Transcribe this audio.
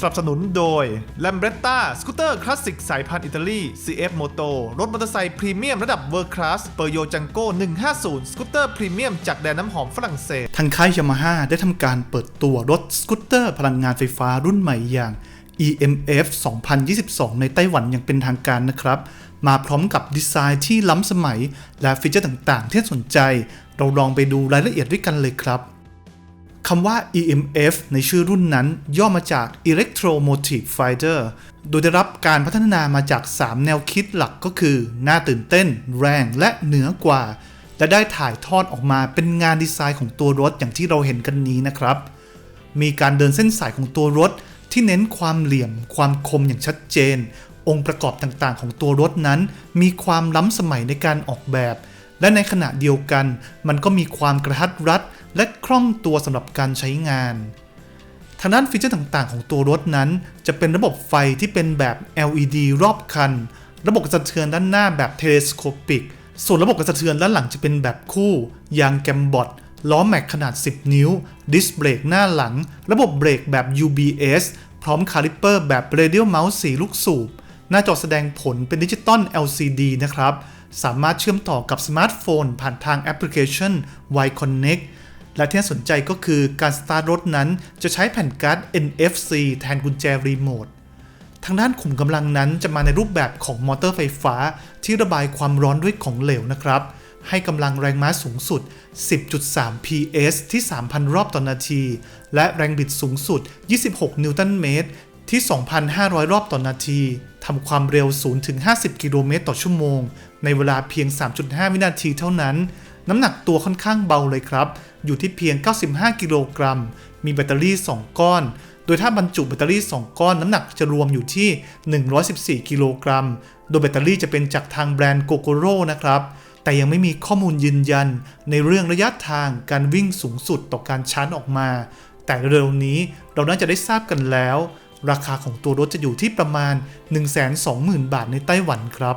สนับสนุนโดย l a m b r e t t a สกูตเตอร์คลาสสิกสายพันธุ์อิตาลี CF Moto รถมอเตอร์ไซค์พรีเมียมระดับเวอร์คลาสเปอร์โยจังโก้150 สกูตเตอร์พรีเมียมจากแดนน้ำหอมฝรั่งเศส ทางค่ายยามาฮ่าได้ทำการเปิดตัวรถสกูตเตอร์พลังงานไฟฟ้ารุ่นใหม่อย่าง EMF 2022 ในไต้หวันอย่างเป็นทางการนะครับ มาพร้อมกับดีไซน์ที่ล้ำสมัย และฟีเจอร์ต่างๆ ที่สนใจ เราลองไปดูรายละเอียดด้วยกันเลยครับ คำว่า EMF ในชื่อรุ่นนั้นย่อมาจาก Electromotive Fighter โดยได้รับการพัฒนามาจาก 3 แนวคิดหลักก็คือ น่าตื่นเต้น แรงและเหนือกว่า และได้ถ่ายทอดออกมาเป็นงานดีไซน์ของตัวรถอย่างที่เราเห็นกันนี้นะครับ มีการเดินเส้นสายของตัวรถที่เน้นความเหลี่ยม ความคมอย่างชัดเจน องค์ประกอบต่างๆ ของตัวรถนั้น มีความล้ำสมัยในการออกแบบ และในขณะเดียวกัน มันก็มีความกระทัดรัด และคล่องตัวสำหรับการใช้งาน ทางด้านฟีเจอร์ต่างๆ ของตัวรถนั้น จะเป็นระบบไฟที่เป็นแบบ LED รอบคัน ระบบกระสะเทือนด้านหน้าแบบเทเลสโคปิก ส่วนระบบกระสะเทือนด้านหลังจะเป็นแบบคู่ ยางแกมบอดล้อแม็กขนาด 10 นิ้ว ดิสเบรกหน้าหลัง ระบบเบรกแบบ UBS พร้อมคาลิปเปอร์แบบ Radial Mouse 4 ลูกสูบ หน้าจอแสดงผลเป็นดิจิตอล LCD นะครับ สามารถเชื่อมต่อกับสมาร์ทโฟนผ่านทางแอปพลิเคชัน Y Connect และที่น่าสนใจก็คือการสตาร์ทรถนั้นจะใช้แผ่นการ์ด NFC แทนกุญแจรีโมททางด้านขุมกำลังนั้นจะมาในรูปแบบของมอเตอร์ไฟฟ้า ที่ระบายความร้อนด้วยของเหลวนะครับ ให้กำลังแรงม้าสูงสุด 10.3 PS ที่ 3,000 รอบต่อนนาที และแรงบิดสูงสุด 26 นิวตันเมตร ที่ 2,500 รอบต่อนนาทีทำความเร็ว 0-50 กิโลเมตรต่อชั่วโมง ในเวลาเพียง 3.5 วินาทีเท่านั้น น้ำหนักตัวค่อนข้างเบาเลยครับ อยู่ที่เพียง 95 กิโลกรัม มีแบตเตอรี่ 2 ก้อน โดยถ้าบรรจุแบตเตอรี่ 2 ก้อนน้ำหนักจะรวมอยู่ที่ 114 กิโลกรัม โดยแบตเตอรี่จะเป็นจากทางแบรนด์โกโกโร่นะครับ แต่ยังไม่มีข้อมูลยืนยัน ในเรื่องระยะทางการวิ่งสูงสุดต่อการชาร์จออกมา แต่เร็วนี้เราน่าจะได้ทราบกันแล้ว ราคาของตัวรถจะอยู่ที่ประมาณ 120,000 บาทในไต้หวันครับ